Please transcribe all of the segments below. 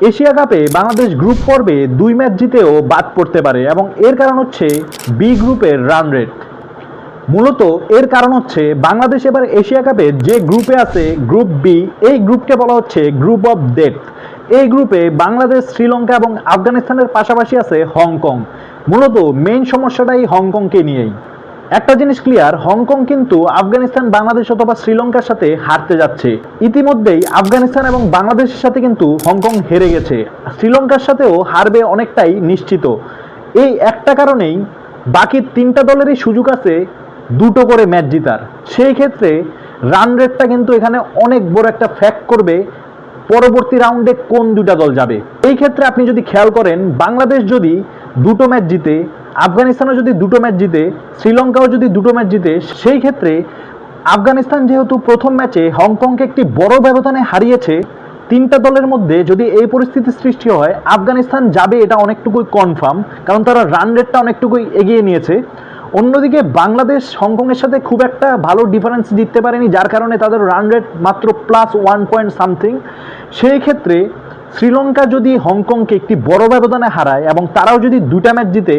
Asia কাপে Bangladesh group পর্বে দুই ম্যাচ জিতেও বাদ পড়তে পারে এবং এর কারণ হচ্ছে বি গ্রুপের রান রেট মূলত এর কারণ হচ্ছে বাংলাদেশ এবার এশিয়া কাপে যে গ্রুপে আছে গ্রুপ বি এই গ্রুপকে বলা হচ্ছে গ্রুপ অফ ডেথ এই গ্রুপে বাংলাদেশ, শ্রীলঙ্কা এবং আফগানিস্তানের পাশাপাশি আছে হংকং। মূলত মেইন সমস্যাটাই হংকংকে নিয়েই। একটা জিনিস ক্লিয়ার হংকং কিন্তু আফগানিস্তান, বাংলাদেশ অথবা শ্রীলঙ্কার সাথে হারতে যাচ্ছে। ইতিমধ্যেই আফগানিস্তান এবং বাংলাদেশের সাথে কিন্তু হংকং হেরে গেছে। শ্রীলঙ্কার সাথেও হারবে অনেকটাই নিশ্চিত। এই একটা কারণেই বাকি তিনটা দলেরই সুযোগ আছে দুটো করে ম্যাচ জিতার। সেই ক্ষেত্রে রান রেটটা কিন্তু এখানে অনেক বড় একটা ফ্যাক্ট করবে পরবর্তী রাউন্ডে কোন দুটা দল যাবে। এই ক্ষেত্রে আপনি যদি খেয়াল করেন, বাংলাদেশ যদি দুটো ম্যাচ জিতে আফগানিস্তানও যদি দুটো ম্যাচ জিতে, শ্রীলঙ্কাও যদি দুটো ম্যাচ জিতে, সেই ক্ষেত্রে আফগানিস্তান যেহেতু প্রথম ম্যাচে হংকংকে একটি বড় ব্যবধানে হারিয়েছে, তিনটা দলের মধ্যে যদি এই পরিস্থিতি সৃষ্টি হয়, আফগানিস্তান যাবে এটা অনেকটুকুই কনফার্ম কারণ তারা রান রেটটা অনেকটুকুই এগিয়ে নিয়েছে। অন্যদিকে বাংলাদেশ হংকংয়ের সাথে খুব একটা ভালো ডিফারেন্স দিতে পারেনি, যার কারণে তাদের রান রেট মাত্র প্লাস ওয়ান পয়েন্ট সামথিং সেই ক্ষেত্রে শ্রীলঙ্কা যদি হংকংকে একটি বড় ব্যবধানে হারায় এবং তারাও যদি দুটা ম্যাচ জিতে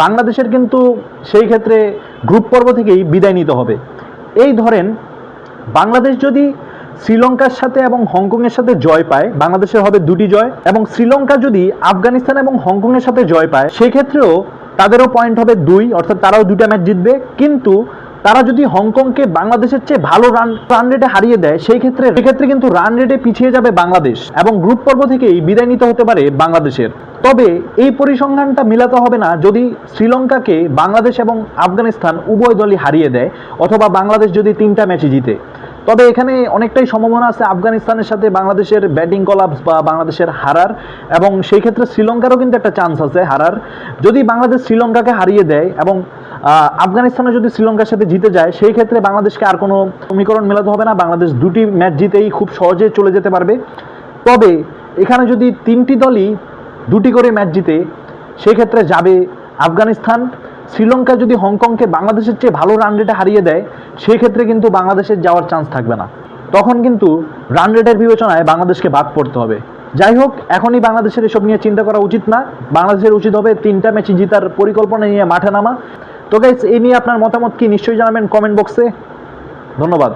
বাংলাদেশের কিন্তু সেই ক্ষেত্রে গ্রুপ পর্ব থেকেই বিদায় নিতে হবে। এই ধরেন, বাংলাদেশ যদি শ্রীলঙ্কার সাথে এবং হংকংয়ের সাথে জয় পায়, বাংলাদেশের হবে দুটি জয়, এবং শ্রীলঙ্কা যদি আফগানিস্তান এবং হংকংয়ের সাথে জয় পায়, সেক্ষেত্রেও তাদেরও পয়েন্ট হবে দুই, অর্থাৎ তারাও দুটা ম্যাচ জিতবে। কিন্তু তারা যদি হংকংকে বাংলাদেশের চেয়ে ভালো রান রান রেটে হারিয়ে দেয়, সেই ক্ষেত্রে সেক্ষেত্রে কিন্তু রান রেটে পিছিয়ে যাবে বাংলাদেশ, এবং গ্রুপ পর্ব থেকেই বিদায় নিতে হতে পারে বাংলাদেশের। তবে এই পরিসংখ্যানটা মিলাতে হবে না, যদি শ্রীলঙ্কাকে বাংলাদেশ এবং আফগানিস্তান উভয় দলই হারিয়ে দেয়, অথবা বাংলাদেশ যদি তিনটা ম্যাচে জিতে। তবে এখানে অনেকটাই সম্ভাবনা আছে আফগানিস্তানের সাথে বাংলাদেশের ব্যাটিং কলাপস বা বাংলাদেশের হারার, এবং সেই ক্ষেত্রে শ্রীলঙ্কারও কিন্তু একটা চান্স আছে হারার। যদি বাংলাদেশ শ্রীলঙ্কাকে হারিয়ে দেয় এবং আফগানিস্তানে যদি শ্রীলঙ্কার সাথে জিতে যায়, সেই ক্ষেত্রে বাংলাদেশকে আর কোনো সমীকরণ মেলাতে হবে না। বাংলাদেশ দুটি ম্যাচ জিতেই খুব সহজে চলে যেতে পারবে। তবে এখানে যদি তিনটি দলই দুটি করে ম্যাচ জিতে সেই ক্ষেত্রে যাবে আফগানিস্তান। শ্রীলঙ্কা যদি হংকংকে বাংলাদেশের চেয়ে ভালো রান রেটে হারিয়ে দেয়, সেই ক্ষেত্রে কিন্তু বাংলাদেশের যাওয়ার চান্স থাকবে না। তখন কিন্তু রান রেটের বিবেচনায় বাংলাদেশকে বাদ পড়তে হবে। যাই হোক, এখনই বাংলাদেশের এসব নিয়ে চিন্তা করা উচিত না। বাংলাদেশের উচিত হবে তিনটা ম্যাচই জিতার পরিকল্পনা নিয়ে মাঠে নামা। তো গাইস এই নিয়ে আপনার মতামত কি নিশ্চয়ই জানাবেন কমেন্ট বক্সে ধন্যবাদ।